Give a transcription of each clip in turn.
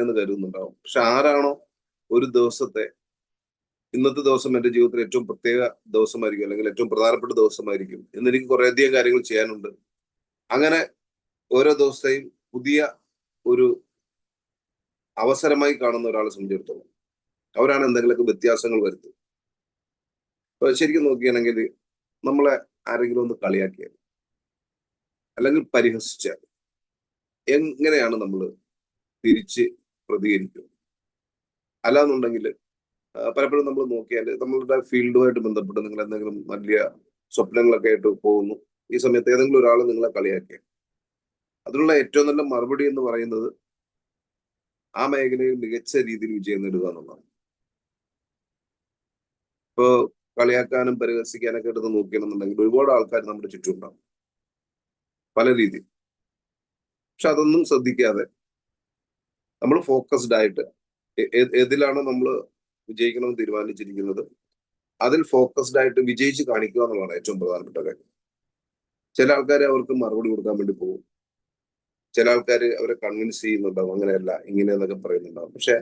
എന്ന് കരുതുന്നുണ്ടാവും. പക്ഷെ ആരാണോ ഒരു ദിവസത്തെ ഇന്നത്തെ ദിവസം എന്റെ ജീവിതത്തിൽ ഏറ്റവും പ്രത്യേക ദിവസമായിരിക്കും അല്ലെങ്കിൽ ഏറ്റവും പ്രധാനപ്പെട്ട ദിവസമായിരിക്കും എന്ന് എനിക്ക് കുറേയധികം കാര്യങ്ങൾ ചെയ്യാനുണ്ട്. അങ്ങനെ ഓരോ ദിവസത്തെയും പുതിയ ഒരു അവസരമായി കാണുന്ന ഒരാളെ സംബന്ധിച്ചിടത്തോളം അവരാണ് എന്തെങ്കിലുമൊക്കെ വ്യത്യാസങ്ങൾ വരുത്തുന്നത് അപ്പൊ ശരിക്കും നോക്കുകയാണെങ്കിൽ നമ്മളെ ആരെങ്കിലും ഒന്ന് കളിയാക്കിയാൽ അല്ലെങ്കിൽ പരിഹസിച്ചാൽ എങ്ങനെയാണ് നമ്മൾ തിരിച്ച് പ്രതികരിക്കുക അല്ലാന്നുണ്ടെങ്കിൽ പലപ്പോഴും നമ്മൾ നോക്കിയാൽ നമ്മളുടെ ഫീൽഡുമായിട്ട് ബന്ധപ്പെട്ട് നിങ്ങൾ എന്തെങ്കിലും വലിയ സ്വപ്നങ്ങളൊക്കെ ആയിട്ട് പോകുന്നു. ഈ സമയത്ത് ഏതെങ്കിലും ഒരാൾ നിങ്ങളെ കളിയാക്കിയ അതിനുള്ള ഏറ്റവും നല്ല മറുപടി എന്ന് പറയുന്നത് ആ മേഖലയിൽ മികച്ച രീതിയിൽ വിജയം നേടുക എന്നുള്ളതാണ്. ഇപ്പോ കളിയാക്കാനും പരിഹസിക്കാനൊക്കെ എടുത്ത് നോക്കുകയാണെന്നുണ്ടെങ്കിൽ ഒരുപാട് ആൾക്കാർ നമ്മുടെ ചുറ്റുമുണ്ടാവും പല രീതിയിൽ. പക്ഷെ അതൊന്നും ശ്രദ്ധിക്കാതെ നമ്മൾ ഫോക്കസ്ഡ് ആയിട്ട് ഏതിലാണ് നമ്മൾ വിജയിക്കണമെന്ന് തീരുമാനിച്ചിരിക്കുന്നത് അതിൽ ഫോക്കസ്ഡ് ആയിട്ട് വിജയിച്ച് കാണിക്കുക എന്നുള്ളതാണ് ഏറ്റവും പ്രധാനപ്പെട്ട കാര്യം. ചില ആൾക്കാർ അവർക്ക് മറുപടി കൊടുക്കാൻ വേണ്ടി പോകും. ചില ആൾക്കാർ അവരെ കൺവിൻസ് ചെയ്യുന്നുണ്ടാവും അങ്ങനെയല്ല ഇങ്ങനെ എന്നൊക്കെ പറയുന്നുണ്ടാവും. പക്ഷെ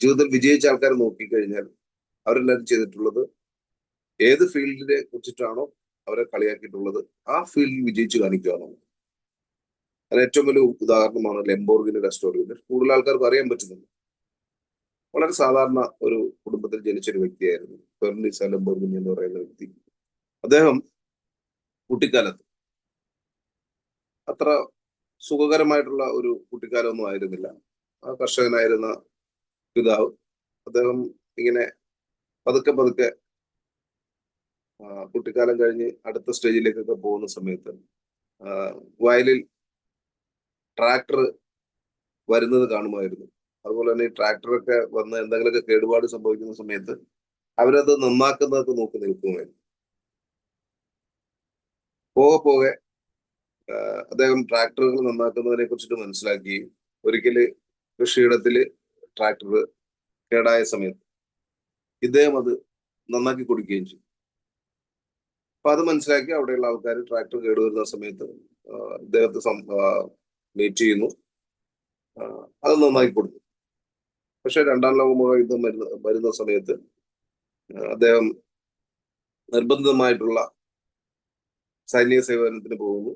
ജീവിതത്തിൽ വിജയിച്ച ആൾക്കാർ നോക്കിക്കഴിഞ്ഞാൽ അവരെല്ലാവരും ചെയ്തിട്ടുള്ളത് ഏത് ഫീൽഡിനെ കുറിച്ചിട്ടാണോ അവരെ കളിയാക്കിയിട്ടുള്ളത് ആ ഫീൽഡിൽ വിജയിച്ച് കാണിക്കുക എന്നുള്ളത് അതിന് ഏറ്റവും വലിയ ഉദാഹരണമാണ് ലെംബോർഗിന്റെ സ്റ്റോറി കൂടുതൽ ആൾക്കാർക്ക് അറിയാൻ പറ്റുന്നുണ്ട്. വളരെ സാധാരണ ഒരു കുടുംബത്തിൽ ജനിച്ച ഒരു വ്യക്തിയായിരുന്നു. ഫെർണിസ ലെംബോർഗിനി എന്ന് പറയുന്ന വ്യക്തി. അദ്ദേഹം കുട്ടിക്കാലത്ത് അത്ര സുഖകരമായിട്ടുള്ള ഒരു കുട്ടിക്കാലമൊന്നും ആയിരുന്നില്ല. ആ കർഷകനായിരുന്ന പിതാവ് അദ്ദേഹം ഇങ്ങനെ പതുക്കെ പതുക്കെ കുട്ടിക്കാലം കഴിഞ്ഞ് അടുത്ത സ്റ്റേജിലേക്കൊക്കെ പോകുന്ന സമയത്ത് വയലിൽ ട്രാക്ടർ വരുന്നത് കാണുമായിരുന്നു. അതുപോലെ തന്നെ ഈ ട്രാക്ടറൊക്കെ വന്ന് എന്തെങ്കിലുമൊക്കെ കേടുപാട് സംഭവിക്കുന്ന സമയത്ത് അവരത് നന്നാക്കുന്നതൊക്കെ നോക്കി നിൽക്കുമായിരുന്നു. പോകെ പോകെ അദ്ദേഹം ട്രാക്ടറുകൾ നന്നാക്കുന്നതിനെ കുറിച്ചിട്ട് മനസ്സിലാക്കി. ഒരിക്കൽ കൃഷിയിടത്തിൽ ട്രാക്ടർ കേടായ സമയത്ത് ഇദ്ദേഹം അത് നന്നാക്കി കൊടുക്കുകയും ചെയ്തു. അപ്പൊ അത് മനസ്സിലാക്കി അവിടെയുള്ള ആൾക്കാർ ട്രാക്ടർ കേടുവരുന്ന സമയത്ത് ഇദ്ദേഹത്തെ മീറ്റ് ചെയ്യുന്നു. അത് നന്നായി കൊടുത്തു. പക്ഷെ രണ്ടാം ലോക മഹായുദ്ധം വരുന്ന വരുന്ന സമയത്ത് അദ്ദേഹം നിർബന്ധിതമായിട്ടുള്ള സൈനിക സേവനത്തിന് പോകുന്നു.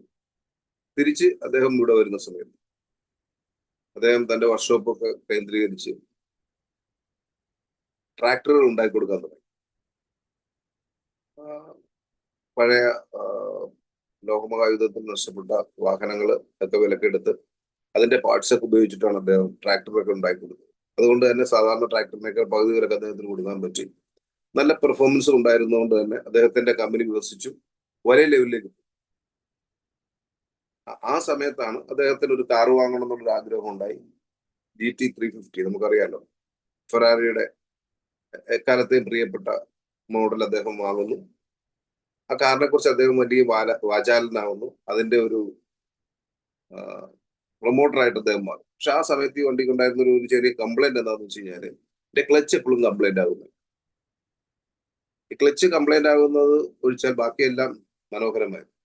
തിരിച്ച് അദ്ദേഹം ഇവിടെ വരുന്ന സമയത്ത് അദ്ദേഹം തന്റെ വർക്ക്ഷോപ്പൊക്കെ കേന്ദ്രീകരിച്ച് ട്രാക്ടറുകൾ ഉണ്ടാക്കി കൊടുക്കാൻ തുടങ്ങി. പഴയ ലോകമഹായുദ്ധത്തിൽ നഷ്ടപ്പെട്ട വാഹനങ്ങൾ ഒക്കെ വിലക്കെടുത്ത് അതിന്റെ പാർട്സ് ഒക്കെ ഉപയോഗിച്ചിട്ടാണ് അദ്ദേഹം ട്രാക്ടറൊക്കെ ഉണ്ടാക്കി കൊടുത്തത്. അതുകൊണ്ട് തന്നെ സാധാരണ ട്രാക്ടറിനേക്കാൾ പകുതി വിലക്ക് അദ്ദേഹത്തിന് കൊടുക്കാൻ പറ്റി. നല്ല പെർഫോമൻസ് ഉണ്ടായിരുന്നതുകൊണ്ട് തന്നെ അദ്ദേഹത്തിന്റെ കമ്പനി വികസിച്ചു വലിയ ലെവലിലേക്ക് ആ സമയത്താണ് അദ്ദേഹത്തിന് ഒരു കാർ വാങ്ങണം എന്നുള്ളൊരു ആഗ്രഹം ഉണ്ടായി. ജി ടി ത്രീ ഫിഫ്റ്റി നമുക്കറിയാലോ. ഫെറാറിയുടെ എക്കാലത്തെയും പ്രിയപ്പെട്ട മോഡൽ അദ്ദേഹം വാങ്ങുന്നു. ആ കാറിനെ കുറിച്ച് അദ്ദേഹം വലിയ വാല വാചാലനാവുന്നു. അതിന്റെ ഒരു പ്രൊമോട്ടറായിട്ട് അദ്ദേഹം മാറും. പക്ഷെ ആ സമയത്ത് ഈ വണ്ടിക്ക് ഉണ്ടായിരുന്ന ഒരു ചെറിയ കംപ്ലൈന്റ് എന്താണെന്ന് വെച്ച് കഴിഞ്ഞാൽ എന്റെ ക്ലച്ച് എപ്പോഴും കംപ്ലൈന്റ് ആകുന്നത് ഈ ക്ലച്ച് കംപ്ലൈന്റ് ആകുന്നത് ഒഴിച്ചാൽ ബാക്കിയെല്ലാം മനോഹരമായിരുന്നു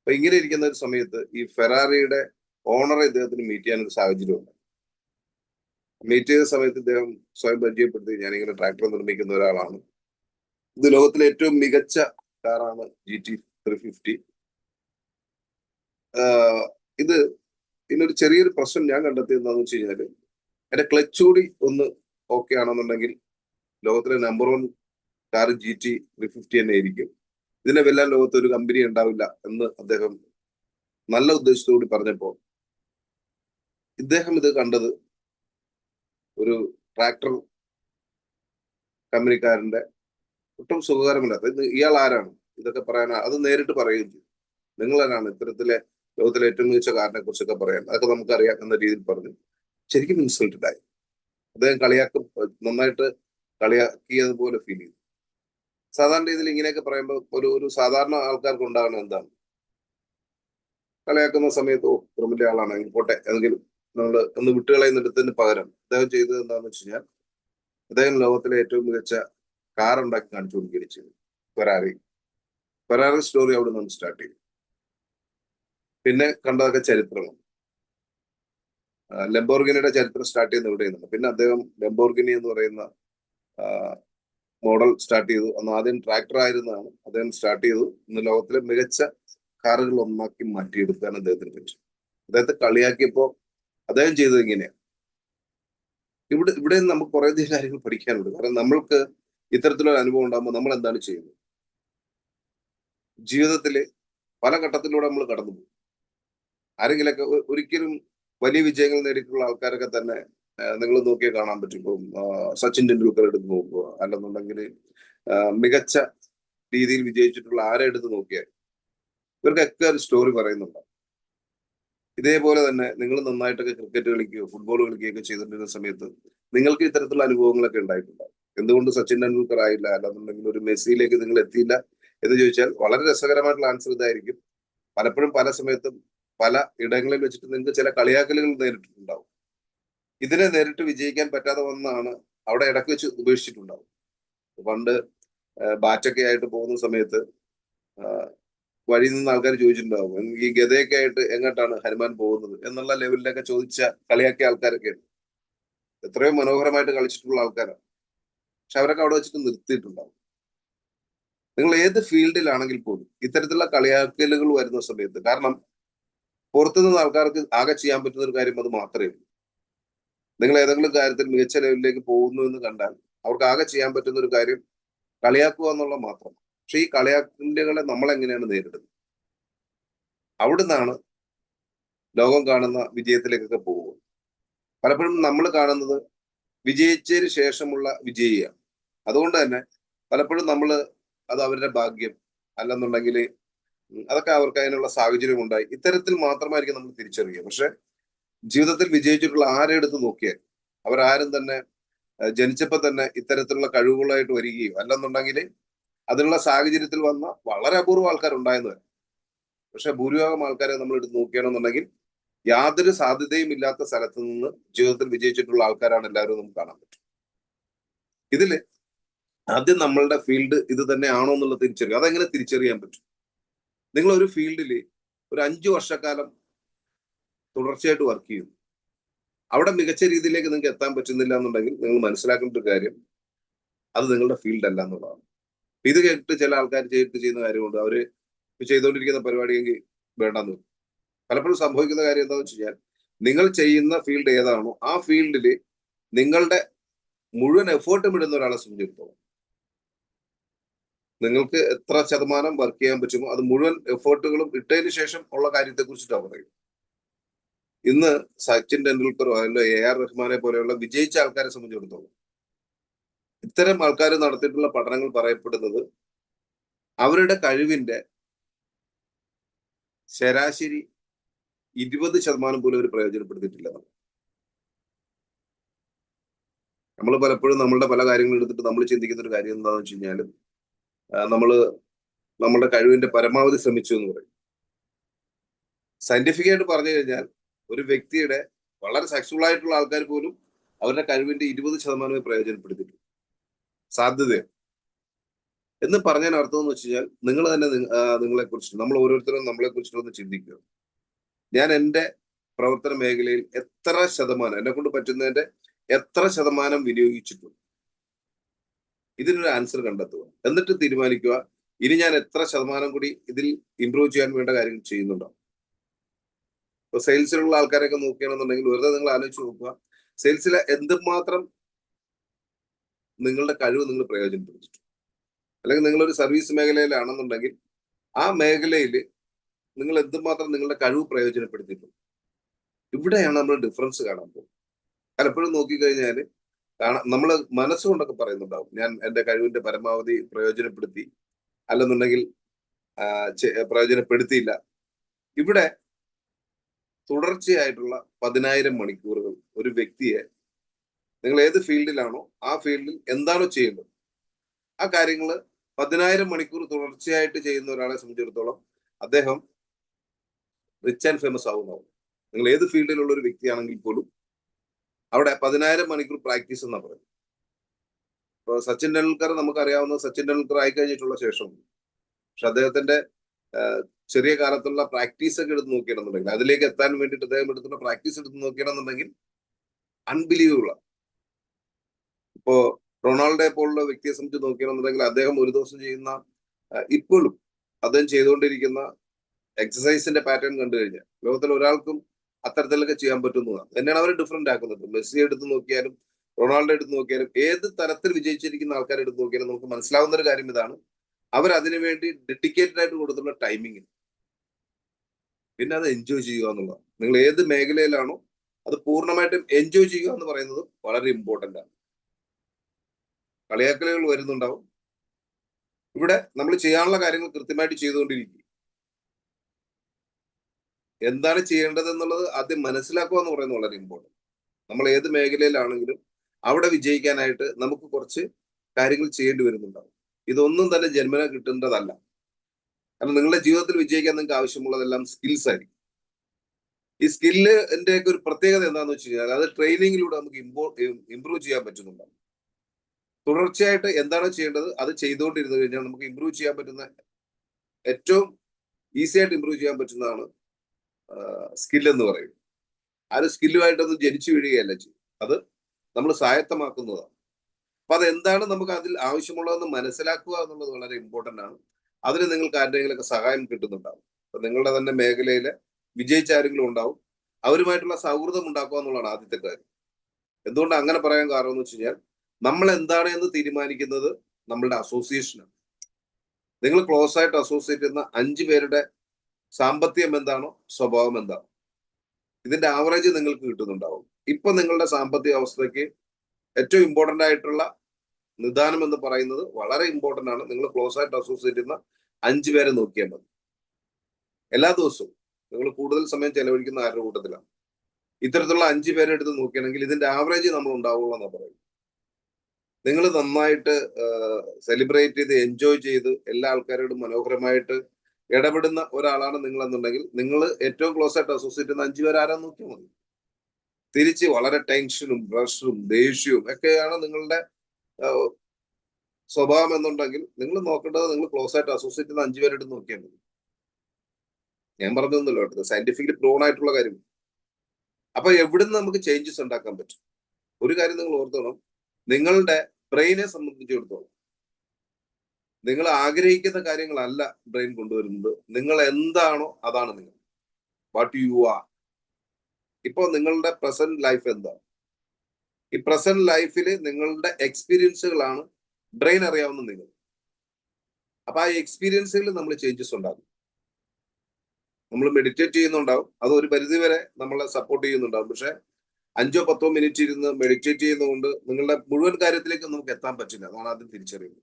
അപ്പൊ ഇങ്ങനെ ഇരിക്കുന്ന ഒരു സമയത്ത് ഈ ഫെറാറിയുടെ ഓണറെ ഇദ്ദേഹത്തിന് മീറ്റ് ചെയ്യാൻ ഒരു സാഹചര്യം ഉണ്ട് മീറ്റ് ചെയ്ത സമയത്ത് ഇദ്ദേഹം സ്വയം പരിചയപ്പെടുത്തി ഞാനിങ്ങനെ ട്രാക്ടർ നിർമ്മിക്കുന്ന ഒരാളാണ്. ഇത് ലോകത്തിലെ ഏറ്റവും മികച്ച കാറാണ് ജി ടി ത്രീ ഫിഫ്റ്റി ഇത് ഇതിനൊരു ചെറിയൊരു പ്രശ്നം ഞാൻ കണ്ടെത്തിയത് എന്താണെന്ന് വെച്ച് കഴിഞ്ഞാൽ എന്റെ ക്ലച്ച് കൂടി ഒന്ന് ഓക്കെ ആണെന്നുണ്ടെങ്കിൽ ലോകത്തിലെ number one car G T three fifty തന്നെ ആയിരിക്കും. ഇതിനെ വെല്ലാൻ ലോകത്ത് ഒരു കമ്പനി ഉണ്ടാവില്ല എന്ന് അദ്ദേഹം നല്ല ഉദ്ദേശത്തോടി പറഞ്ഞപ്പോ ഇദ്ദേഹം ഇത് കണ്ടത് ഒരു ട്രാക്ടർ കമ്പനിക്കാരന്റെ ഒട്ടും സുഖകരമല്ല. ഇത് ഇയാൾ ആരാണ്? ഇതൊക്കെ പറയാനാ അത് നേരിട്ട് പറയുകയും ചെയ്തു. നിങ്ങൾ ആരാണ് ഇത്തരത്തിലെ ലോകത്തിലെ ഏറ്റവും മികച്ച കാരനെ കുറിച്ചൊക്കെ പറയാൻ അതൊക്കെ നമുക്കറിയാം എന്ന രീതിയിൽ പറഞ്ഞു. ശരിക്കും ഇൻസൾട്ടഡ് ആയി. അദ്ദേഹം കളിയാക്കും നന്നായിട്ട് കളിയാക്കിയതുപോലെ ഫീൽ ചെയ്തു. സാധാരണ രീതിയിൽ ഇങ്ങനെയൊക്കെ പറയുമ്പോൾ ഒരു ഒരു സാധാരണ ആൾക്കാർക്ക് ഉണ്ടാകുന്ന എന്താണ്? കളിയാക്കുന്ന സമയത്ത് ഓ ക്രിമിന്റെ ആളാണ് പോട്ടെ എങ്കിലും നമ്മൾ ഒന്ന് വിട്ടുകളയുന്നിടത്തിന് പകരം അദ്ദേഹം ചെയ്തത് എന്താണെന്ന് വെച്ച് കഴിഞ്ഞാൽ അദ്ദേഹം ലോകത്തിലെ ഏറ്റവും മികച്ച കാർ ഉണ്ടാക്കി കാണിച്ചു കൊടുക്കുകയും ചെയ്തു ഫെറാറി സ്റ്റോറി അവിടെ നിന്ന് സ്റ്റാർട്ട് ചെയ്തു. പിന്നെ കണ്ടതൊക്കെ ചരിത്രമാണ്. ലംബോർഗിനിയുടെ ചരിത്രം സ്റ്റാർട്ട് ചെയ്യുന്ന ഇവിടെ ഇവിടെയാണ്. പിന്നെ അദ്ദേഹം ലംബോർഗിനി എന്ന് പറയുന്ന മോഡൽ സ്റ്റാർട്ട് ചെയ്തു. അന്ന് ആദ്യം ട്രാക്ടർ ആയിരുന്നതാണ് അദ്ദേഹം സ്റ്റാർട്ട് ചെയ്തു. ഇന്ന് ലോകത്തിലെ മികച്ച കാറുകൾ ഒന്നാക്കി മാറ്റിയെടുക്കാൻ അദ്ദേഹത്തിന് പറ്റി അദ്ദേഹത്തെ കളിയാക്കിയപ്പോ അദ്ദേഹം ചെയ്തത് ഇങ്ങനെയാണ് ഇവിടെ ഇവിടെ നമുക്ക് കുറെ അധികം കാര്യങ്ങൾ പഠിക്കാനുണ്ട്. കാരണം നമ്മൾക്ക് ഇത്തരത്തിലൊരു അനുഭവം ഉണ്ടാകുമ്പോൾ നമ്മൾ എന്താണ് ചെയ്യുന്നത്? ജീവിതത്തിലെ പല ഘട്ടത്തിലൂടെ നമ്മൾ കടന്നു പോകും ആരെങ്കിലൊക്കെ ഒരിക്കലും വലിയ വിജയങ്ങൾ നേടിയിട്ടുള്ള ആൾക്കാരൊക്കെ തന്നെ നിങ്ങൾ നോക്കിയാൽ കാണാൻ പറ്റും ഇപ്പം സച്ചിൻ ടെണ്ടുൽക്കർ എടുത്ത് നോക്കുക അല്ലെന്നുണ്ടെങ്കിൽ മികച്ച രീതിയിൽ വിജയിച്ചിട്ടുള്ള ആരെ എടുത്ത് നോക്കിയാൽ ഇവർക്കൊക്കെ ഒരു സ്റ്റോറി പറയുന്നുണ്ട്. ഇതേപോലെ തന്നെ നിങ്ങൾ നന്നായിട്ടൊക്കെ ക്രിക്കറ്റ് കളിക്കുകയോ ഫുട്ബോൾ കളിക്കുകയൊക്കെ ചെയ്തിട്ടിരുന്ന സമയത്ത് നിങ്ങൾക്ക് ഇത്തരത്തിലുള്ള അനുഭവങ്ങളൊക്കെ ഉണ്ടായിട്ടുണ്ടാവും. എന്തുകൊണ്ട് സച്ചിൻ ടെണ്ടുൽക്കർ ആയില്ല? അല്ലാന്നുണ്ടെങ്കിൽ ഒരു മെസ്സിയിലേക്ക് നിങ്ങൾ എത്തിയില്ല എന്ന് ചോദിച്ചാൽ വളരെ രസകരമായിട്ടുള്ള ആൻസർ ഇതായിരിക്കും. പലപ്പോഴും പല സമയത്തും പല ഇടങ്ങളിൽ വെച്ചിട്ട് നിങ്ങൾക്ക് ചില കളിയാക്കലുകൾ നേരിട്ടിട്ടുണ്ടാവും. ഇതിനെ നേരിട്ട് വിജയിക്കാൻ പറ്റാതെ വന്നാണ് അവിടെ ഇടയ്ക്ക് വെച്ച് ഉപേക്ഷിച്ചിട്ടുണ്ടാവും. പണ്ട് ബാറ്റൊക്കെ ആയിട്ട് പോകുന്ന സമയത്ത് വഴി നിന്ന് ആൾക്കാർ ചോദിച്ചിട്ടുണ്ടാവും ഈ ഗതയൊക്കെ ആയിട്ട് എങ്ങോട്ടാണ് ഹനുമാൻ പോകുന്നത്? എന്നുള്ള ലെവലിലൊക്കെ ചോദിച്ച കളിയാക്കിയ ആൾക്കാരൊക്കെ ഉണ്ട്. എത്രയോ മനോഹരമായിട്ട് കളിച്ചിട്ടുള്ള ആൾക്കാരാണ്. പക്ഷെ അവരൊക്കെ അവിടെ വെച്ചിട്ട് നിർത്തിയിട്ടുണ്ടാവും. നിങ്ങൾ ഏത് ഫീൽഡിലാണെങ്കിൽ പോലും ഇത്തരത്തിലുള്ള കളിയാക്കലുകൾ വരുന്ന സമയത്ത് കാരണം പുറത്തുനിന്ന് ആൾക്കാർക്ക് ആകെ ചെയ്യാൻ പറ്റുന്ന ഒരു കാര്യം അത് മാത്രമേ ഉള്ളൂ. നിങ്ങൾ ഏതെങ്കിലും കാര്യത്തിൽ മികച്ച ലെവലിലേക്ക് പോകുന്നു എന്ന് കണ്ടാൽ അവർക്ക് ആകെ ചെയ്യാൻ പറ്റുന്ന ഒരു കാര്യം കളിയാക്കുക എന്നുള്ള മാത്രം പക്ഷെ ഈ കളിയാക്കലുകളെ നമ്മൾ എങ്ങനെയാണ് നേരിടുന്നത്? അവിടുന്നാണ് ലോകം കാണുന്ന വിജയത്തിലേക്കൊക്കെ പോകുന്നത്. പലപ്പോഴും നമ്മൾ കാണുന്നത് വിജയിച്ചതിന് ശേഷമുള്ള വിജയിയാണ്. അതുകൊണ്ട് തന്നെ പലപ്പോഴും നമ്മൾ അത് അവരുടെ ഭാഗ്യം അല്ലെന്നുണ്ടെങ്കിൽ അതൊക്കെ അവർക്ക് അതിനുള്ള സാഹചര്യം ഉണ്ടായി. ഇത്തരത്തിൽ മാത്രമായിരിക്കും നമ്മൾ തിരിച്ചറിയുക. പക്ഷെ ജീവിതത്തിൽ വിജയിച്ചിട്ടുള്ള ആരെ എടുത്ത് നോക്കിയാൽ അവരാരും തന്നെ ജനിച്ചപ്പോൾ തന്നെ ഇത്തരത്തിലുള്ള കഴിവുകളായിട്ട് വരികയോ അല്ലെന്നുണ്ടെങ്കിൽ അതിനുള്ള സാഹചര്യത്തിൽ വന്ന വളരെ അപൂർവം ആൾക്കാരുണ്ടായെന്ന് വരാം. പക്ഷെ ഭൂരിഭാഗം ആൾക്കാരെ നമ്മൾ എടുത്ത് നോക്കുകയാണെന്നുണ്ടെങ്കിൽ യാതൊരു സാധ്യതയും ഇല്ലാത്ത സ്ഥലത്ത് നിന്ന് ജീവിതത്തിൽ വിജയിച്ചിട്ടുള്ള ആൾക്കാരാണ് എല്ലാവരും നമുക്ക് കാണാൻ പറ്റും. ഇതിൽ ആദ്യം നമ്മളുടെ ഫീൽഡ് ഇത് തന്നെയാണോ എന്നുള്ളത് തിരിച്ചറിയുക. അതെങ്ങനെ തിരിച്ചറിയാൻ പറ്റും? നിങ്ങൾ ഒരു ഫീൽഡിൽ ഒരു അഞ്ചു വർഷക്കാലം തുടർച്ചയായിട്ട് വർക്ക് ചെയ്യുന്നു. അവിടെ മികച്ച രീതിയിലേക്ക് നിങ്ങൾക്ക് എത്താൻ പറ്റുന്നില്ല എന്നുണ്ടെങ്കിൽ നിങ്ങൾ മനസ്സിലാക്കേണ്ട ഒരു കാര്യം അത് നിങ്ങളുടെ ഫീൽഡ് അല്ല എന്നുള്ളതാണ്. ഇത് കേട്ടിട്ട് ചില ആൾക്കാർ ചെയ്തിട്ട് ചെയ്യുന്ന കാര്യമുണ്ട്. അവർ ചെയ്തുകൊണ്ടിരിക്കുന്ന പരിപാടിയെങ്കിൽ വേണ്ടെന്ന്. പലപ്പോഴും സംഭവിക്കുന്ന കാര്യം എന്താണെന്ന് വെച്ച് കഴിഞ്ഞാൽ നിങ്ങൾ ചെയ്യുന്ന ഫീൽഡ് ഏതാണോ ആ ഫീൽഡിൽ നിങ്ങളുടെ മുഴുവൻ എഫേർട്ടും ഇടുന്ന ഒരാളെ സംബന്ധിച്ചിടത്തോളം നിങ്ങൾക്ക് എത്ര ശതമാനം വർക്ക് ചെയ്യാൻ പറ്റുമോ അത് മുഴുവൻ എഫേർട്ടുകളും ഇട്ടതിന് ശേഷം ഉള്ള കാര്യത്തെ കുറിച്ചിട്ടാണ് പറയുന്നത്. ഇന്ന് സച്ചിൻ ടെണ്ടുൽക്കറോ അല്ല എ ആർ റഹ്മാനെ പോലെയുള്ള വിജയിച്ച ആൾക്കാരെ സംബന്ധിച്ചിടത്തോളം ഇത്തരം ആൾക്കാർ നടത്തിയിട്ടുള്ള പഠനങ്ങൾ പറയപ്പെടുന്നത് അവരുടെ കഴിവിന്റെ ശരാശരി ഇരുപത് ശതമാനം പോലും അവർ പ്രയോജനപ്പെടുത്തിയിട്ടില്ല. നമ്മൾ പലപ്പോഴും നമ്മളുടെ പല കാര്യങ്ങളും എടുത്തിട്ട് നമ്മൾ ചിന്തിക്കുന്ന ഒരു കാര്യം എന്താണെന്ന് വെച്ച് കഴിഞ്ഞാൽ നമ്മൾ നമ്മുടെ കഴിവിന്റെ പരമാവധി ശ്രമിച്ചു എന്ന് പറയും. സയന്റിഫിക് ആയിട്ട് പറഞ്ഞു കഴിഞ്ഞാൽ ഒരു വ്യക്തിയുടെ വളരെ സക്സസ്ഫുൾ ആയിട്ടുള്ള ആൾക്കാർ പോലും അവരുടെ കഴിവിന്റെ ഇരുപത് ശതമാനമേ പ്രയോജനപ്പെടുത്തിയിട്ടുള്ളൂ. സാധ്യതയാണ്. എന്ന് പറഞ്ഞാൽ അർത്ഥം എന്ന് വെച്ച് കഴിഞ്ഞാൽ നിങ്ങൾ തന്നെ നിങ്ങളെ കുറിച്ച് നമ്മൾ ഓരോരുത്തരും നമ്മളെ കുറിച്ചിട്ടൊന്ന് ചിന്തിക്കുക. ഞാൻ എന്റെ പ്രവർത്തന മേഖലയിൽ എത്ര ശതമാനം എന്നെ കൊണ്ട് പറ്റുന്നതിന്റെ എത്ര ശതമാനം വിനിയോഗിച്ചിട്ടുണ്ട് ഇതിനൊരു ആൻസർ കണ്ടെത്തുക. എന്നിട്ട് തീരുമാനിക്കുക ഇനി ഞാൻ എത്ര ശതമാനം കൂടി ഇതിൽ ഇംപ്രൂവ് ചെയ്യാൻ വേണ്ട കാര്യങ്ങൾ ചെയ്യുന്നുണ്ടോ? ഇപ്പൊ സെയിൽസിലുള്ള ആൾക്കാരൊക്കെ നോക്കുകയാണെന്നുണ്ടെങ്കിൽ വെറുതെ നിങ്ങൾ ആലോചിച്ച് നോക്കുക. സെയിൽസിലെ എന്തുമാത്രം നിങ്ങളുടെ കഴിവ് നിങ്ങൾ പ്രയോജനപ്പെടുത്തിട്ടു അല്ലെങ്കിൽ നിങ്ങളൊരു സർവീസ് മേഖലയിലാണെന്നുണ്ടെങ്കിൽ ആ മേഖലയിൽ നിങ്ങൾ എന്തുമാത്രം നിങ്ങളുടെ കഴിവ് പ്രയോജനപ്പെടുത്തിയിട്ടുണ്ട്. ഇവിടെയാണ് നമ്മൾ ഡിഫറൻസ് കാണാൻ പോകുന്നത്. പലപ്പോഴും നോക്കിക്കഴിഞ്ഞാൽ നമ്മൾ മനസ്സുകൊണ്ടൊക്കെ പറയുന്നുണ്ടാവും. ഞാൻ എന്റെ കഴിവിന്റെ പരമാവധി പ്രയോജനപ്പെടുത്തി അല്ലെന്നുണ്ടെങ്കിൽ പ്രയോജനപ്പെടുത്തിയില്ല. ഇവിടെ തുടർച്ചയായിട്ടുള്ള പതിനായിരം മണിക്കൂറുകൾ ഒരു വ്യക്തിയെ നിങ്ങൾ ഏത് ഫീൽഡിലാണോ ആ ഫീൽഡിൽ എന്താണോ ചെയ്യേണ്ടത് ആ കാര്യങ്ങൾ പതിനായിരം മണിക്കൂർ തുടർച്ചയായിട്ട് ചെയ്യുന്ന ഒരാളെ സംബന്ധിച്ചിടത്തോളം അദ്ദേഹം റിച്ച് ആൻഡ് ഫേമസ് ആവുന്നതാവും നിങ്ങൾ ഏത് ഫീൽഡിലുള്ള ഒരു വ്യക്തിയാണെങ്കിൽ പോലും അവിടെ പതിനായിരം മണിക്കൂർ പ്രാക്ടീസ് എന്നാ പറയുന്നത്. ഇപ്പോൾ സച്ചിൻ ടെണ്ടുൽക്കർ നമുക്കറിയാവുന്ന സച്ചിൻ ടെണ്ടുൽക്കർ ആയി കഴിഞ്ഞിട്ടുള്ള ശേഷം പക്ഷെ അദ്ദേഹത്തിന്റെ ചെറിയ കാലത്തുള്ള പ്രാക്ടീസ് ഒക്കെ എടുത്ത് നോക്കിയാണെന്നുണ്ടെങ്കിൽ അതിലേക്ക് എത്താൻ വേണ്ടിയിട്ട് അദ്ദേഹം എടുത്തുള്ള പ്രാക്ടീസ് എടുത്ത് നോക്കിയാണെന്നുണ്ടെങ്കിൽ അൺബിലീവബിൾ ഇപ്പോ റൊണാൾഡോയെ പോലുള്ള വ്യക്തിയെ സംബന്ധിച്ച് നോക്കിയാണെന്നുണ്ടെങ്കിൽ അദ്ദേഹം ഒരു ദിവസം ചെയ്യുന്ന ഇപ്പോഴും അദ്ദേഹം ചെയ്തുകൊണ്ടിരിക്കുന്ന എക്സസൈസിന്റെ പാറ്റേൺ കണ്ടു കഴിഞ്ഞാൽ ലോകത്തിൽ ഒരാൾക്കും അത്തരത്തിലൊക്കെ ചെയ്യാൻ പറ്റുന്നതാണ് തന്നെയാണ് അവർ ഡിഫറെന്റ് ആക്കുന്നത്. മെസ്സി എടുത്ത് നോക്കിയാലും റൊണാൾഡോ എടുത്ത് നോക്കിയാലും ഏത് തരത്തിൽ വിജയിച്ചിരിക്കുന്ന ആൾക്കാരെ എടുത്ത് നോക്കിയാലും നമുക്ക് മനസ്സിലാവുന്ന ഒരു കാര്യം ഇതാണ്. അവർ അതിനുവേണ്ടി ഡെഡിക്കേറ്റഡ് ആയിട്ട് കൊടുത്തുള്ള ടൈമിങ് പിന്നെ അത് എൻജോയ് ചെയ്യുക എന്നുള്ളതാണ്. നിങ്ങൾ ഏത് മേഖലയിലാണോ അത് പൂർണമായിട്ടും എൻജോയ് ചെയ്യുക എന്ന് പറയുന്നത് വളരെ ഇമ്പോർട്ടന്റ് ആണ്. കളിയാക്കലുകൾ വരുന്നുണ്ടാവും. ഇവിടെ നമ്മൾ ചെയ്യാനുള്ള കാര്യങ്ങൾ കൃത്യമായിട്ട് ചെയ്തുകൊണ്ടിരിക്കും എന്താണ് ചെയ്യേണ്ടത് എന്നുള്ളത് ആദ്യം മനസ്സിലാക്കുക എന്ന് പറയുന്നത് വളരെ ഇമ്പോർട്ടന്റ് നമ്മൾ ഏത് മേഖലയിലാണെങ്കിലും അവിടെ വിജയിക്കാനായിട്ട് നമുക്ക് കുറച്ച് കാര്യങ്ങൾ ചെയ്യേണ്ടി വരുന്നുണ്ടാവും. ഇതൊന്നും തന്നെ ജന്മന കിട്ടേണ്ടതല്ല. കാരണം നിങ്ങളുടെ ജീവിതത്തിൽ വിജയിക്കാൻ നിങ്ങൾക്ക് ആവശ്യമുള്ളതെല്ലാം സ്കിൽസ് ആയിരിക്കും. ഈ സ്കില്ല് ഒക്കെ ഒരു പ്രത്യേകത എന്താണെന്ന് വെച്ച് കഴിഞ്ഞാൽ അത് ട്രെയിനിങ്ങിലൂടെ നമുക്ക് ഇമ്പോ ഇമ്പ്രൂവ് ചെയ്യാൻ പറ്റുന്നുണ്ടാവും തുടർച്ചയായിട്ട് എന്താണ് ചെയ്യേണ്ടത് അത് ചെയ്തുകൊണ്ടിരുന്നു കഴിഞ്ഞാൽ നമുക്ക് ഇമ്പ്രൂവ് ചെയ്യാൻ പറ്റുന്ന ഏറ്റവും ഈസി ആയിട്ട് ഇമ്പ്രൂവ് ചെയ്യാൻ പറ്റുന്നതാണ് സ്കിൽ പറയും. പറയുന്നത് ആ ഒരു സ്കില്ലുമായിട്ടൊന്നും ജനിച്ചു വീഴുകയല്ല ചെയ്യും. അത് നമ്മൾ സ്വായത്തമാക്കുന്നതാണ്. അപ്പൊ അതെന്താണ് നമുക്ക് അതിൽ ആവശ്യമുള്ളതെന്ന് മനസ്സിലാക്കുക എന്നുള്ളത് വളരെ ഇമ്പോർട്ടന്റ് ആണ്. അതിന് നിങ്ങൾക്ക് ആരുടെയെങ്കിലൊക്കെ സഹായം കിട്ടുന്നുണ്ടാവും. അപ്പൊ നിങ്ങളുടെ തന്നെ മേഖലയിലെ വിജയിച്ച ആരെങ്കിലും ഉണ്ടാവും. അവരുമായിട്ടുള്ള സൗഹൃദം ഉണ്ടാക്കുക എന്നുള്ളതാണ് ആദ്യത്തെ കാര്യം. എന്തുകൊണ്ട് അങ്ങനെ പറയാൻ കാരണം എന്ന് വെച്ച് കഴിഞ്ഞാൽ നമ്മൾ എന്താണ് എന്ന് തീരുമാനിക്കുന്നത് നമ്മളുടെ അസോസിയേഷനാണ് നിങ്ങൾ ക്ലോസ് ആയിട്ട് അസോസിയേറ്റ് ചെയ്യുന്ന അഞ്ചു പേരുടെ സാമ്പത്തികം എന്താണോ സ്വഭാവം എന്താണോ ഇതിന്റെ ആവറേജ് നിങ്ങൾക്ക് കിട്ടുന്നുണ്ടാവും. ഇപ്പൊ നിങ്ങളുടെ സാമ്പത്തിക അവസ്ഥയ്ക്ക് ഏറ്റവും ഇമ്പോർട്ടന്റ് ആയിട്ടുള്ള നിദാനം എന്ന് പറയുന്നത് വളരെ ഇമ്പോർട്ടന്റ് ആണ്. നിങ്ങൾ ക്ലോസ് ആയിട്ട് അസോസിയേറ്റ് ചെയ്യുന്ന അഞ്ചു പേരെ നോക്കിയാൽ മതി. എല്ലാ ദിവസവും നിങ്ങൾ കൂടുതൽ സമയം ചെലവഴിക്കുന്ന ആരുടെ കൂട്ടത്തിലാണ്? ഇത്തരത്തിലുള്ള അഞ്ചു പേരെ എടുത്ത് നോക്കുകയാണെങ്കിൽ ഇതിന്റെ ആവറേജ് നമ്മൾ ഉണ്ടാവുള്ളൂ പറയും നിങ്ങൾ നന്നായിട്ട് സെലിബ്രേറ്റ് ചെയ്ത് എൻജോയ് ചെയ്ത് എല്ലാ ആൾക്കാരോടും മനോഹരമായിട്ട് ഇടപെടുന്ന ഒരാളാണ് നിങ്ങൾ എന്നുണ്ടെങ്കിൽ നിങ്ങൾ ഏറ്റവും ക്ലോസ് ആയിട്ട് അസോസിയേറ്റ് ചെയ്യുന്ന അഞ്ചു പേർ ആരാന്ന് നോക്കിയാൽ മതി. തിരിച്ച് വളരെ ടെൻഷനും പ്രഷറും ദേഷ്യവും ഒക്കെയാണ് നിങ്ങളുടെ സ്വഭാവം എന്നുണ്ടെങ്കിൽ നിങ്ങൾ നോക്കേണ്ടത് നിങ്ങൾ ക്ലോസ് ആയിട്ട് അസോസിയേറ്റ് ചെയ്യുന്ന അഞ്ചു പേരെടുത്ത് നോക്കിയാൽ മതി. ഞാൻ പറഞ്ഞൊന്നുമില്ല കേട്ടത് സയന്റിഫിക്കലി പ്രൂൺ ആയിട്ടുള്ള കാര്യം. അപ്പൊ എവിടുന്ന് നമുക്ക് ചേഞ്ചസ് ഉണ്ടാക്കാൻ പറ്റും? ഒരു കാര്യം നിങ്ങൾ ഓർത്തോണം നിങ്ങളുടെ ബ്രെയിനെ സംബന്ധിച്ചിടത്തോളം. നിങ്ങൾ ആഗ്രഹിക്കുന്ന കാര്യങ്ങളല്ല ബ്രെയിൻ കൊണ്ടുവരുന്നത്. നിങ്ങൾ എന്താണോ അതാണ് നിങ്ങൾ. വാട്ട് യു ആർ ഇപ്പോ നിങ്ങളുടെ പ്രസന്റ് ലൈഫ് എന്താണ്? ഈ പ്രസന്റ് ലൈഫിൽ നിങ്ങളുടെ എക്സ്പീരിയൻസുകളാണ് ബ്രെയിൻ അറിയാവുന്ന നിങ്ങൾ. അപ്പൊ ആ എക്സ്പീരിയൻസുകളിൽ നമ്മൾ ചേഞ്ചസ് ഉണ്ടാകും നമ്മൾ മെഡിറ്റേറ്റ് ചെയ്യുന്നുണ്ടാവും. അത് ഒരു പരിധി വരെ നമ്മളെ സപ്പോർട്ട് ചെയ്യുന്നുണ്ടാവും. പക്ഷെ അഞ്ചോ പത്തോ മിനിറ്റ് ഇരുന്ന് മെഡിറ്റേറ്റ് ചെയ്യുന്നതുകൊണ്ട് നിങ്ങളുടെ മുഴുവൻ കാര്യത്തിലേക്ക് നമുക്ക് എത്താൻ പറ്റില്ല. അതാണ് ആദ്യം തിരിച്ചറിയുന്നത്.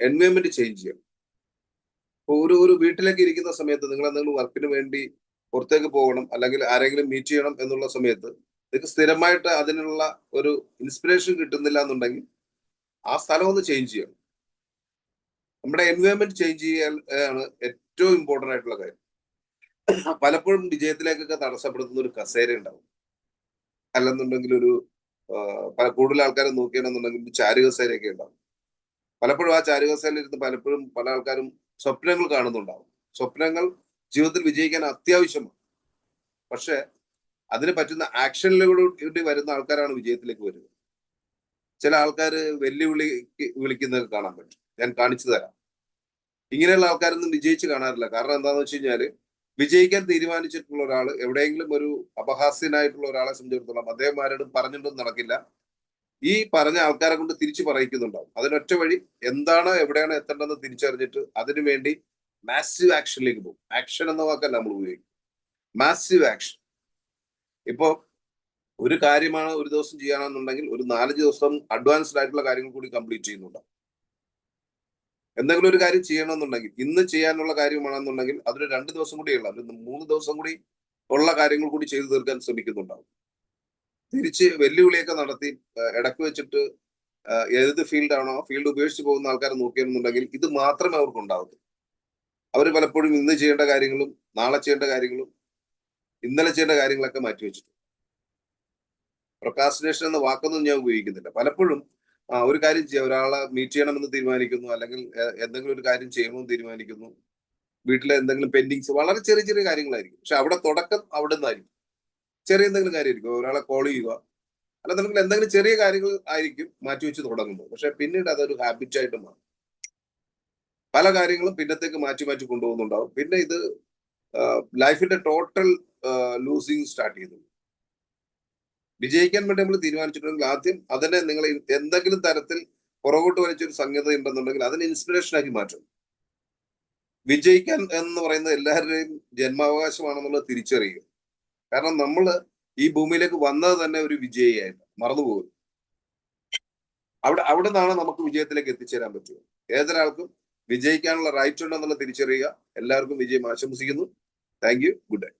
എൻവയോൺമെന്റ് ചേഞ്ച് ചെയ്യണം ഇപ്പൊ ഒരു ഒരു വീട്ടിലേക്ക് ഇരിക്കുന്ന സമയത്ത് നിങ്ങൾ എന്തെങ്കിലും വർക്കിന് വേണ്ടി പുറത്തേക്ക് പോകണം അല്ലെങ്കിൽ ആരെങ്കിലും മീറ്റ് ചെയ്യണം എന്നുള്ള സമയത്ത് നിങ്ങൾക്ക് സ്ഥിരമായിട്ട് അതിനുള്ള ഒരു ഇൻസ്പിറേഷൻ കിട്ടുന്നില്ല എന്നുണ്ടെങ്കിൽ ആ സ്ഥലം ഒന്ന് ചേഞ്ച് ചെയ്യണം. നമ്മുടെ എൻവയോൺമെന്റ് ചേഞ്ച് ചെയ്യാൻ ആണ് ഏറ്റവും ഇമ്പോർട്ടന്റ് ആയിട്ടുള്ള കാര്യം. പലപ്പോഴും വിജയത്തിലേക്കൊക്കെ തടസ്സപ്പെടുത്തുന്ന ഒരു കസേര ഉണ്ടാവും. അല്ലെന്നുണ്ടെങ്കിൽ ഒരു കൂടുതൽ ആൾക്കാരെ നോക്കിയാണെന്നുണ്ടെങ്കിൽ ചാരു കസേരയൊക്കെ ഉണ്ടാവും. പലപ്പോഴും ആ ചാരുകസേലയിൽ ഇരുന്ന് പലപ്പോഴും പല ആൾക്കാരും സ്വപ്നങ്ങൾ കാണുന്നുണ്ടാവും. സ്വപ്നങ്ങൾ ജീവിതത്തിൽ വിജയിക്കാൻ അത്യാവശ്യമാണ്. പക്ഷെ അതിന് പറ്റുന്ന ആക്ഷനിലൂടെ വരുന്ന ആൾക്കാരാണ് വിജയത്തിലേക്ക് വരുന്നത് ചില ആൾക്കാർ വെല്ലുവിളി വിളിക്കുന്നത് കാണാൻ പറ്റും. ഞാൻ കാണിച്ചു തരാം. ഇങ്ങനെയുള്ള ആൾക്കാരൊന്നും വിജയിച്ച് കാണാറില്ല. കാരണം എന്താണെന്ന് വെച്ച് കഴിഞ്ഞാൽ വിജയിക്കാൻ തീരുമാനിച്ചിട്ടുള്ള ഒരാൾ എവിടെയെങ്കിലും ഒരു അപഹാസ്യനായിട്ടുള്ള ഒരാളെ സംബന്ധിച്ചിടത്തോളം അദ്ദേഹം ആരോടും പറഞ്ഞിട്ടൊന്നും നടക്കില്ല. ഈ പറഞ്ഞ ആൾക്കാരെ കൊണ്ട് തിരിച്ചു പറയിക്കുന്നുണ്ടാവും. അതിനൊറ്റ വഴി എന്താണ് എവിടെയാണ് എത്തേണ്ടതെന്ന് തിരിച്ചറിഞ്ഞിട്ട് അതിനു വേണ്ടി മാസീവ് ആക്ഷനിലേക്ക് പോകും. ആക്ഷൻ എന്ന വാക്കല്ല നമ്മൾ ഉപയോഗിക്കും മാസീവ് ആക്ഷൻ ഇപ്പോ ഒരു കാര്യമാണ് ഒരു ദിവസം ചെയ്യണമെന്നുണ്ടെങ്കിൽ ഒരു നാലഞ്ച് ദിവസം അഡ്വാൻസ്ഡ് ആയിട്ടുള്ള കാര്യങ്ങൾ കൂടി കംപ്ലീറ്റ് ചെയ്യുന്നുണ്ടാവും. എന്തെങ്കിലും ഒരു കാര്യം ചെയ്യണമെന്നുണ്ടെങ്കിൽ ഇന്ന് ചെയ്യാനുള്ള കാര്യമാണെന്നുണ്ടെങ്കിൽ അതൊരു രണ്ട് ദിവസം കൂടി ഉള്ള. മൂന്ന് ദിവസം കൂടി ഉള്ള കാര്യങ്ങൾ കൂടി ചെയ്തു തീർക്കാൻ ശ്രമിക്കുന്നുണ്ടാവും. തിരിച്ച് വെല്ലുവിളിയൊക്കെ നടത്തി ഇടയ്ക്ക് വെച്ചിട്ട് ഏത് ഫീൽഡാണോ ഫീൽഡ് ഉപേക്ഷിച്ച് പോകുന്ന ആൾക്കാരെ നോക്കിയെന്നുണ്ടെങ്കിൽ ഇത് മാത്രമേ അവർക്ക് ഉണ്ടാവത്തുള്ളൂ. അവർ പലപ്പോഴും ഇന്ന് ചെയ്യേണ്ട കാര്യങ്ങളും നാളെ ചെയ്യേണ്ട കാര്യങ്ങളും ഇന്നലെ ചെയ്യേണ്ട കാര്യങ്ങളൊക്കെ മാറ്റി വെച്ചിട്ടുണ്ട്. പ്രൊക്കാസിനേഷൻ എന്ന വാക്കൊന്നും ഞാൻ ഉപയോഗിക്കുന്നില്ല. പലപ്പോഴും ഒരു കാര്യം ചെയ്യാം. ഒരാളെ മീറ്റ് ചെയ്യണമെന്ന് തീരുമാനിക്കുന്നു അല്ലെങ്കിൽ എന്തെങ്കിലും ഒരു കാര്യം ചെയ്യണമെന്ന് തീരുമാനിക്കുന്നു. വീട്ടിലെ എന്തെങ്കിലും പെൻഡിങ്സ് വളരെ ചെറിയ ചെറിയ കാര്യങ്ങളായിരിക്കും. പക്ഷെ അവിടെ തുടക്കം അവിടെ നിന്നായിരിക്കും ചെറിയ എന്തെങ്കിലും കാര്യമായിരിക്കും ഒരാളെ കോൾ ചെയ്യുക. അല്ലെന്നുണ്ടെങ്കിൽ എന്തെങ്കിലും ചെറിയ കാര്യങ്ങൾ ആയിരിക്കും മാറ്റി വെച്ച് തുടങ്ങുന്നത്. പക്ഷെ പിന്നീട് അതൊരു ഹാബിറ്റായിട്ട് മാറും. പല കാര്യങ്ങളും പിന്നത്തേക്ക് മാറ്റി മാറ്റി കൊണ്ടുപോകുന്നുണ്ടാവും. പിന്നെ ഇത് ലൈഫിന്റെ ടോട്ടൽ ലൂസിങ് സ്റ്റാർട്ട് ചെയ്യുന്നുണ്ട്. വിജയിക്കാൻ വേണ്ടി നമ്മൾ തീരുമാനിച്ചിട്ടുണ്ടെങ്കിൽ ആദ്യം അതിനെ നിങ്ങൾ എന്തെങ്കിലും തരത്തിൽ പുറകോട്ട് വലിച്ചൊരു സംഗതി ഉണ്ടെന്നുണ്ടെങ്കിൽ അതിനെ ഇൻസ്പിറേഷൻ ആക്കി മാറ്റും വിജയിക്കാൻ എന്ന് പറയുന്നത് എല്ലാവരുടെയും ജന്മാവകാശമാണെന്നുള്ളത് തിരിച്ചറിയുക. കാരണം നമ്മൾ ഈ ഭൂമിയിലേക്ക് വന്നത് തന്നെ ഒരു വിജയിയായിട്ട് മറന്നുപോകും അവിടെ അവിടെ നിന്നാണ് നമുക്ക് വിജയത്തിലേക്ക് എത്തിച്ചേരാൻ പറ്റുക. ഏതൊരാൾക്കും വിജയിക്കാനുള്ള റൈറ്റ് ഉണ്ടെന്നുള്ള തിരിച്ചറിയുക. എല്ലാവർക്കും വിജയം ആശംസിക്കുന്നു. Thank you good day